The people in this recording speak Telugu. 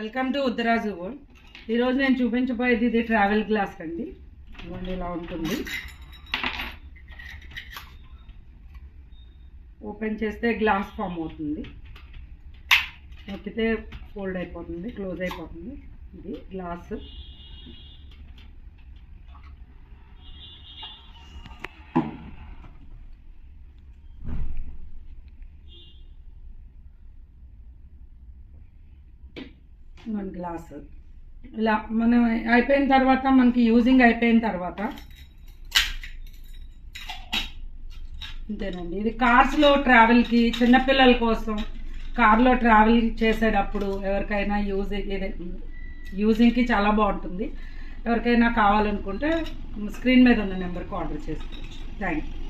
Welcome to ఉత్తరాజు world. ఈరోజు నేను చూపించబోయేది ఇది ట్రావెల్ గ్లాస్ అండి. ఇవ్వండి ఇలా ఉంటుంది. ఓపెన్ చేస్తే గ్లాస్ ఫామ్ అవుతుంది. నొక్కితే ఫోల్డ్ అయిపోతుంది క్లోజ్ అయిపోతుంది. ఇది గ్లాస్. One glass. ఇలా మనం అయిపోయిన తర్వాత మనకి యూజింగ్ అయిపోయిన తర్వాత అంతేనండి ఇది కార్స్లో ట్రావెల్కి చిన్నపిల్లల కోసం కార్లో ట్రావెల్ చేసేటప్పుడు ఎవరికైనా యూజ్ ఇది యూజింగ్కి చాలా బాగుంటుంది. ఎవరికైనా కావాలనుకుంటే స్క్రీన్ మీద ఉన్న నెంబర్కి ఆర్డర్ చేసుకోవచ్చు. Thank you